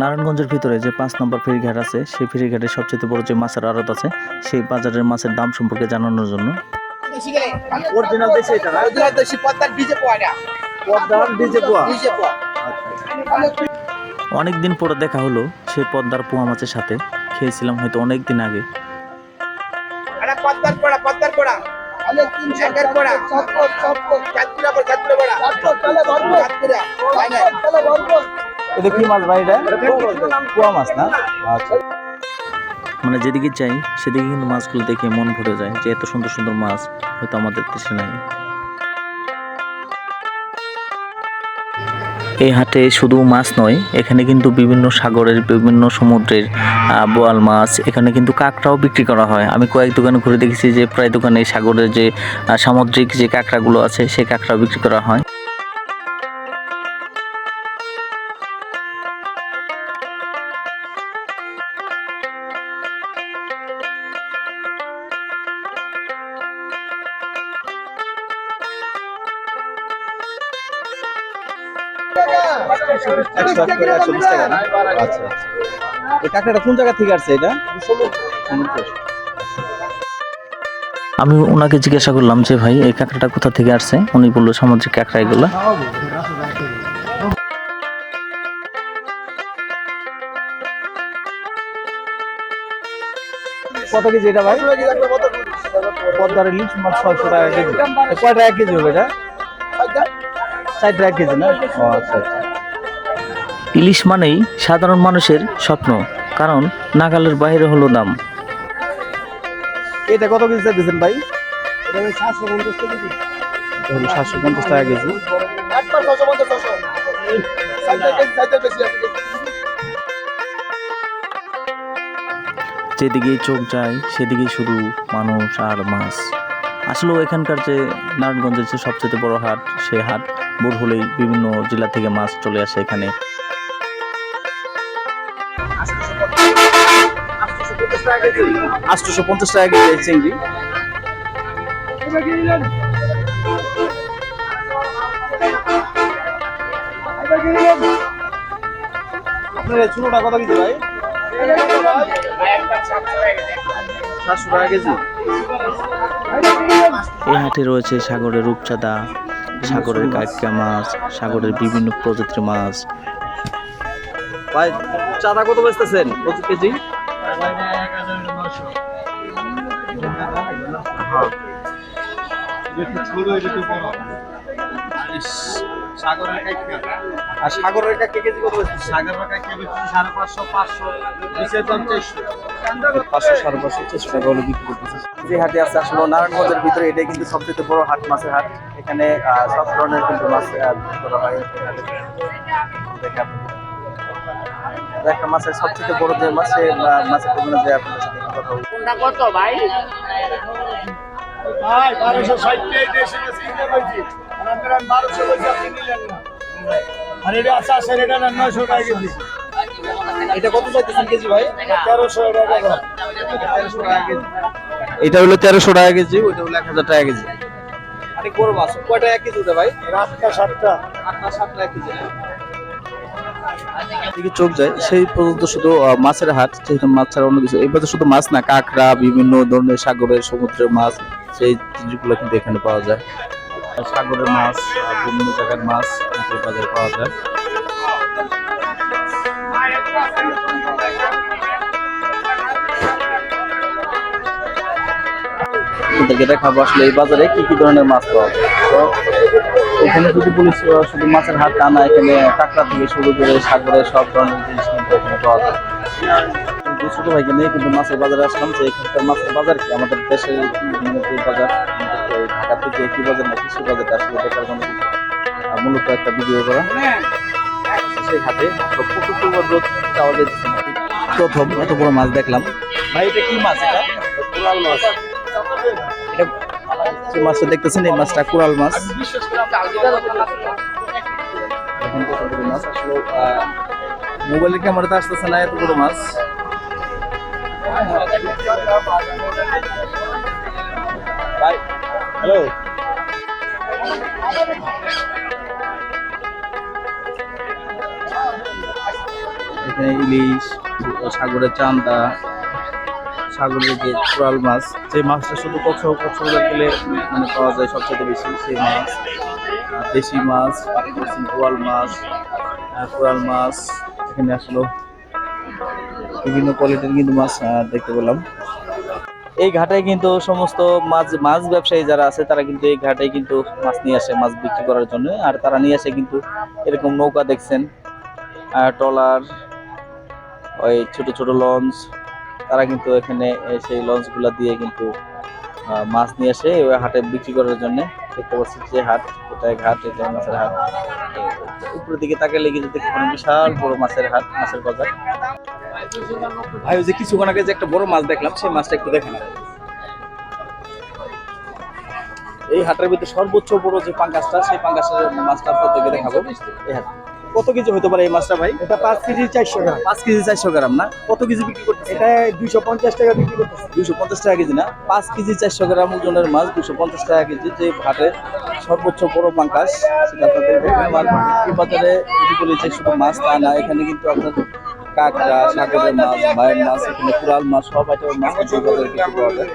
নারায়ণগঞ্জের ভিতরে যে পাঁচ নম্বর ফেরিঘাট আছে সেই ফেরিঘাটের সবচেয়ে বড় যে মাছের আড়ত আছে সেই বাজারের মাছের দাম সম্পর্কে জানানোর জন্য। অরিজিনাল দেশে এটা না? ওইগুলা দেশি পদ্মার বীজে পোয়া না পদ্মার ডিজে পোয়া? বীজে পোয়া। অনেক দিন পরে দেখা হলো সেই পদ্মার পোয়া মাছের সাথে। খেয়েছিলাম হয়তো অনেক দিন আগে। আরে পদ্মার পোড়া পদ্মার পোড়া। একের পোড়া। চাঁদপুরা পর চাঁদপুরা পোড়া। চাঁদপুরা ফাইনাল এটা কি মাছ ভাই এটা? পোয়া মাছ না? আচ্ছা। মানে যেদিকে যাই সেদিকে কিন্তু মাছগুলো দেখে মন ভরে যায় যে এত সুন্দর সুন্দর মাছ হয়তো আমাদের দেশে নাই। এই হাটে শুধু মাছ নয় এখানে কিন্তু বিভিন্ন সাগরের বিভিন্ন সমুদ্রের আহ, বোয়াল মাছ এখানে কিন্তু কাঁকড়াও বিক্রি করা হয়। আমি কয়েক দোকানে ঘুরে দেখেছি যে প্রায় দোকানে সাগরের যে আহ, সামুদ্রিক যে কাঁকড়াগুলো আছে সেই কাঁকড়াও বিক্রি করা হয়। আমি ওনাকে জিজ্ঞাসা করলাম যে, ভাই, এই কাঁকড়াটা কোথা থেকে আসছে? উনি বলল সামুদ্রিক কাঁকড়া এগুলা। কত কেজি এটা, ভাই? পদ্মার ইলিশ মাছ ছয়শো টাকা কেজি। কয় টাকা কেজি হবে এটা? চার টাকা কেজি না? ও আচ্ছা আচ্ছা। ইলিশ মানেই সাধারণ মানুষের স্বপ্ন কারণ নাগালের বাইরে হলো দাম এটা কত কেজি চাইতেছেন ভাই? সাতশো পঞ্চাশ টাকা কেজি। যেদিকেই চোখ যায় সেদিকেই শুধু মানুষ আর মাছ। আসলেও এখানকার যে নারায়ণগঞ্জের যে সবচেয়ে বড় হাট সেই হাট ভোর হলেই বিভিন্ন জেলা থেকে মাছ চলে আসে এখানে। আটশোশো পঞ্চাশ টাকা কেজি চিংড়ি। আপনার এই চুনোটা কত কেজি ভাই? সাতশো টাকা কেজি। এই হাটে রয়েছে সাগরের রূপচাঁদা। সাগরের কাকা মাছ সাগরের বিভিন্ন প্রজাতির মাছ। ভাই চাঁদা কত বেচতেছেন? প্রতি কেজি? আর সাগরের কাকে কেজি কত সাগরের কাকে সাড়ে পাঁচশো পাঁচশো নিচের দাম চারশো পাঁচশো সাড়ে পাঁচশো চারশো টাকা হলে বিক্রি করতেছে। যে হাটে আছে আসলে নারায়ণগঞ্জের ভিতরে এটাই কিন্তু সবচেয়ে বড় হাট মাছের হাট। এখানে আহ, সব ধরনের কিন্তু মাছ বিক্রি করা হয় একটা মাছের সবচেয়ে বড় যে মাছ মাছের যে আপনাদের সাথে কথা বলব। কত ভাই? ভাই বারোশো ষাট টাকা দেশে গেছে কিনে পাইছি আর আপনারা বারোশো বলছি আপনি নিলেন না। আর এটা আছে আছে এটা না নয়শো টাকা কেজি। এটা কত চাইতেছেন কেজি ভাই? তেরোশো টাকা তেরোশো টাকা কেজি। এটা হলো তেরোশো টাকা কেজি ওইটা হলো এক হাজার টাকা কেজি। অনেক বড় মাছ কয়টা এক কেজি ভাই? রাতটা সাতটা। আটটা সাত টাকা কেজি। দিকে চোখ যায় সেই পর্যন্ত শুধু মাছের হাট সেখানে মাছ ছাড়া অন্য কিছু। এবার তো শুধু মাছ না কাঁকড়া বিভিন্ন ধরনের সাগরের সমুদ্রের মাছ সেই জিনিসগুলো কিন্তু এখানে পাওয়া যায়। সাগরের মাছ, বিভিন্ন জায়গার মাছ বাজারে পাওয়া যায়। আপনাদেরকে দেখাবো আসলে এই বাজারে কি কি ধরনের মাছ পাওয়া যায়। তো এখানে যদি বলি শুধু মাছের হাট তা না, এখানে কাঁকড়া থেকে শুরু করে সাগরের সব ধরনের জিনিস কিন্তু এখানে পাওয়া যায়। ছোট ভাইকে নিয়ে কিন্তু মাছের বাজারে আসলাম যে এখানকার মাছের বাজার কি? আমাদের দেশের বাজার কি বাজার না কৃষি বাজারটা আসলে দেখার কিন্তু, মূলত একটা ভিডিও করা। সেই হাটে তো প্রচুর পরিমাণ রোদ যাইতেছে প্রথম এত বড় মাছ দেখলাম। ভাই এটা কি মাছ এটা? কোরাল মাছ। এটা যে মাছটা দেখতেছেন? এই মাছটা কোরাল মাছ। আসলে মোবাইলের ক্যামেরাতে আসতেছে না এত বড় মাছ। ভাই হ্যালো এখানে ইলিশ সাগরের চান্দা, সাগরের যে কোরাল মাছ যে মাছটা শুধু কক্ষ কক্সবাজার গেলে মানে পাওয়া যায় সবচেয়ে বেশি, সেই মাছ। দেশি মাছ কোরাল মাছ কোরাল মাছ, এখানে আসলো। বিভিন্ন কোয়ালিটির কিন্তু মাছ দেখতে পেলাম। এই ঘাটে কিন্তু সমস্ত মাছ মাছ ব্যবসায়ী যারা আছে, তারা কিন্তু এই ঘাটে কিন্তু মাছ নিয়ে আসে, মাছ বিক্রি করার জন্য। আর তারা নিয়ে আসে কিন্তু এরকম নৌকা দেখছেন ট্রলার, ওই ছোট ছোট লঞ্চ। তারা কিন্তু এখানে সেই লঞ্চগুলো দিয়ে কিন্তু মাছ নিয়ে আসে, ওই হাটে বিক্রি করার জন্য। দেখতে পাচ্ছি যে হাট এটা ঘাট এটা মাছের হাট। উপরের দিকে তাকে লেগে যেতে বিশাল বড় মাছের হাট, মাছের বাজার। ভাই যে কিছুক্ষণ আগে যে একটা বড় মাছ দেখলাম, সেই মাছটা একটু দেখেন। এই হাটের ভিতরে সর্বোচ্চ বড় যে পাঙ্গাসটা, সেই পাঙ্গাসের মাছটা আপনাদেরকে দেখাবো। এই হাট। কত কেজি হতে পারে এই মাছটা ভাই? এটা পাঁচ কেজি চারশো গ্রাম। পাঁচ কেজি চারশো গ্রাম না? কত কেজি বিক্রি করতেছে এটা দুইশো পঞ্চাশ টাকা বিক্রি করতেছে দুইশো পঞ্চাশ টাকা কেজি না? পাঁচ কেজি চারশো গ্রাম ওজনের মাছ দুশো পঞ্চাশ টাকা কেজি যে ঘাটের সর্বোচ্চ বড় পাঙ্কাস সেটা আপনাদের বাজারে যদি বলি যে শুধু মাছ তা না এখানে কিন্তু আপনার কাঁকড়া সাগরের মাছ মায়ের মাছ এখানে কুড়াল মাছ সব আইটেমের মাছ কিন্তু বাজারে বিক্রি পাওয়া যায়।